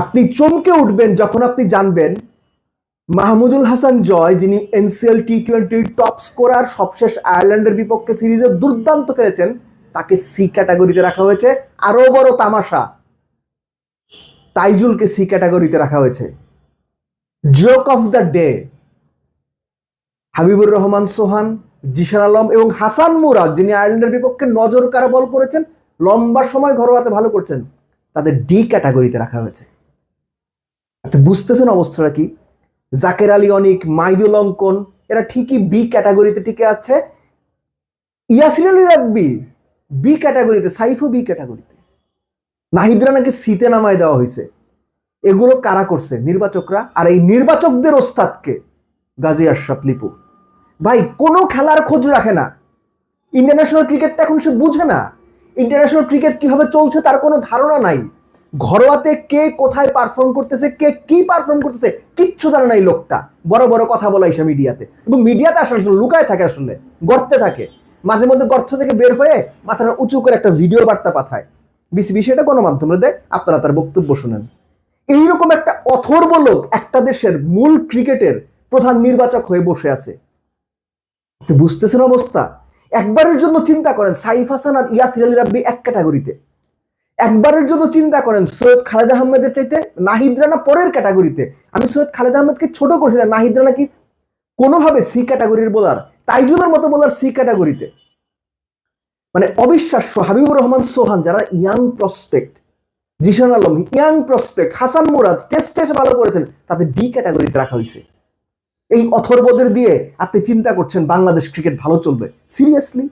আপনি চমকে উঠবেন যখন আপনি জানবেন মাহমুদুল হাসান জয়, যিনি এনসিএল টি টোয়েন্টির টপ স্কোরার সবশেষ আয়ারল্যান্ডের বিপক্ষে সিরিজে দুর্দান্ত খেলেছেন, তাকে সি ক্যাটাগরিতে রাখা হয়েছে। আরও বড় তামাশা, তাইজুলকে সি ক্যাটাগরিতে রাখা হয়েছে। Joke of the day Habibur Rahman Sohan Zishan Alam এবং হাসান মুরাদ, যিনি আয়ারল্যান্ডের বিপক্ষে নজর কারা বল করেছেন, লম্বা সময় ঘরোয়াতে ভালো করছেন, তাদের ডি ক্যাটাগরিতে রাখা হয়েছে। আপনি বুঝতেছেন অবস্থাটা কি? জাকের আলী অনিক, মাইদুল অঙ্কন এরা ঠিকই বি ক্যাটাগরিতে টিকে আছে। ইয়াসির আলী রাব্বি বি ক্যাটাগরিতে সাইফও বি ক্যাটাগরিতে নাহিদরা নাকি সিতে নামায় দেওয়া হয়েছে। এগুলো কারা করছে? নির্বাচকরা। আর এই নির্বাচকদের ওস্তাদকে গাজী আশরাফ লিপু। ভাই, কোনো খেলার খোঁজ রাখে না। ইন্টারন্যাশনাল ক্রিকেটটা এখন সে বুঝে না। ইন্টারন্যাশনাল ক্রিকেট কীভাবে চলছে তার কোনো ধারণা নাই। ঘরোয়াতে কে কোথায় পারফর্ম করতেছে, কে কি পারফর্ম করতেছে, কিচ্ছু জানে না এই লোকটা। বড় বড় কথা বলা এসে মিডিয়াতে। এবং মিডিয়াতে আসলে লুকায় থাকে আসলে গর্তে থাকে। মাঝে মধ্যে গর্ত থেকে বের হয়ে মাথাটা উঁচু করে একটা ভিডিও বার্তা পাঠায়। বিসিবি সেটা গণমাধ্যমে দেয় আপনারা তার বক্তব্য শুনেন। এইরকম একটা অথর্ব লোক একটা দেশের মূল ক্রিকেটের প্রধান নির্বাচক হয়ে বসে আছে। বুঝতেছেন অবস্থা? একবারের জন্য চিন্তা করেন, সাইফ হাসান আর ইয়াসির আলী রাব্বি এক ক্যাটাগরিতে একবারের জন্য চিন্তা করেন, সৈয়দ খালেদ আহমেদের চাইতে নাহিদ রানা পরের ক্যাটাগরিতে। আমি সৈয়দ খালেদ আহমেদকে ছোট করছিলাম, নাহিদ রানা কি কোনোভাবে সি ক্যাটাগরির বোলার, তাইজুলের মতো বোলার সি ক্যাটাগরিতে। মানে অবিশ্বাস্য, হাবিবুর রহমান, সোহান, যারা young prospect Zishan Alam, young prospect Hasan Murad test test ভালো করেছেন, তাদের ডি ক্যাটাগরিতে রাখা হয়েছে। এই অথর্বদের দিয়ে আপনি চিন্তা করছেন, বাংলাদেশ ক্রিকেট ভালো চলবে। সিরিয়াসলি